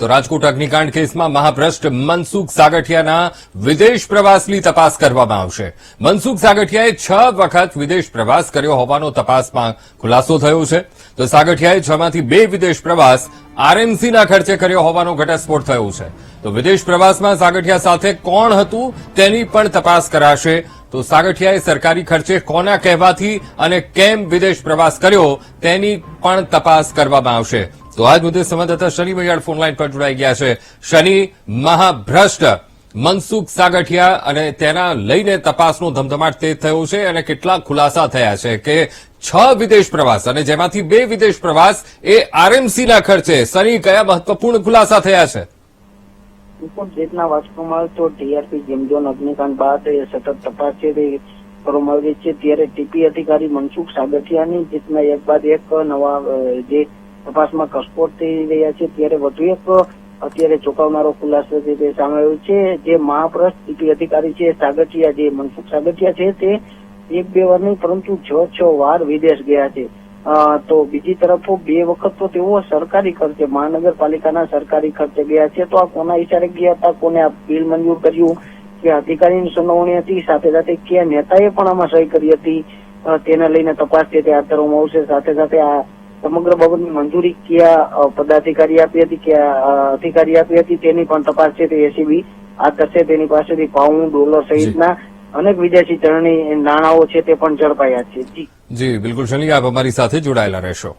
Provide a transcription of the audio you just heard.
તો રાજકોટ અગ્નિકાંડ કેસમાં મહાભ્રષ્ટ મનસુખ સાગઠિયાના વિદેશ પ્રવાસની તપાસ કરવામાં આવશે. મનસુખ સાગઠિયાએ છ વખત વિદેશ પ્રવાસ કર્યો હોવાનો તપાસમાં ખુલાસો થયો છે. તો સાગઠિયાએ છમાંથી બે વિદેશ પ્રવાસ આરએમસીના ખર્ચે કર્યો હોવાનો ઘટસ્ફોટ થયો છે. તો વિદેશ પ્રવાસમાં સાગઠિયા સાથે કોણ હતું તેની પણ તપાસ કરાશે તો સાગઠિયાએ સરકારી ખર્ચે કોના કહેવાથી અને કેમ વિદેશ પ્રવાસ કર્યો તેની પણ તપાસ કરવામાં આવશે. તો આજ મુદ્દે સંવાદદાતા શનિ વૈયાળ ફોનલાઇન પર જોડાઈ ગયા છે. શનિ મહાભ્રષ્ટ મનસુખ સાગઠિયા અને તેના લઈને તપાસનો ધમધમાટ તેજ થયો છે અને કેટલાક ખુલાસા થયા છે કે છ વિદેશ પ્રવાસ અને જેમાંથી બે વિદેશ પ્રવાસ એ આરએમસીના ખર્ચે. શનિ કયા મહત્વપૂર્ણ ખુલાસા થયા છે? રિપોર્ટ જેટના વાંચવામાં તો ટીઆરપી જેમજોન અગ્નિકાંડ બાદ સતત તપાસ છે તે કરવામાં આવી છે. ત્યારે ટીપી અધિકારી મનસુખ સાગઠિયાની જીતના એક બાદ એક નવા જે તપાસમાં કસકોટ થઈ રહ્યા છે. ત્યારે વધુ એક અત્યારે ચોંકાવનારો ખુલાસો છે તે સામે આવ્યો છે. જે મહાપ્રસ્થ ટીપી અધિકારી છે સાગઠિયા, જે મનસુખ સાગઠિયા છે તે એક બે વાર નહીં પરંતુ છ છ વાર વિદેશ ગયા છે. તો બીજી તરફ બે વખત તો તેઓ સરકારી ખર્ચે, મહાનગરપાલિકાના સરકારી ખર્ચે ગયા છે. તો આ કોના ઈશારે ગયા હતા? કોને આ બિલ મંજૂર કર્યું? કે અધિકારીની સુનાવણી હતી? સાથે સાથે કયા નેતાએ પણ આમાં સહી કરી હતી? તેને લઈને તપાસ તે હાથ ધરવામાં આવશે. સાથે સાથે આ સમગ્ર બાબતની મંજૂરી કયા પદાધિકારી આપી હતી? કયા અધિકારી આપી હતી? તેની પણ તપાસ છે તે એસીબી હાથ ધરશે. તેની પાસેથી પાઉન્ડ ડોલર સહિતના અનેક વિદેશી ચલણી નાણાઓ છે તે પણ ઝડપાયા છે. જી, બિલકુલ, શનિ આપ અમારી સાથે જોડાયેલા રહેશો.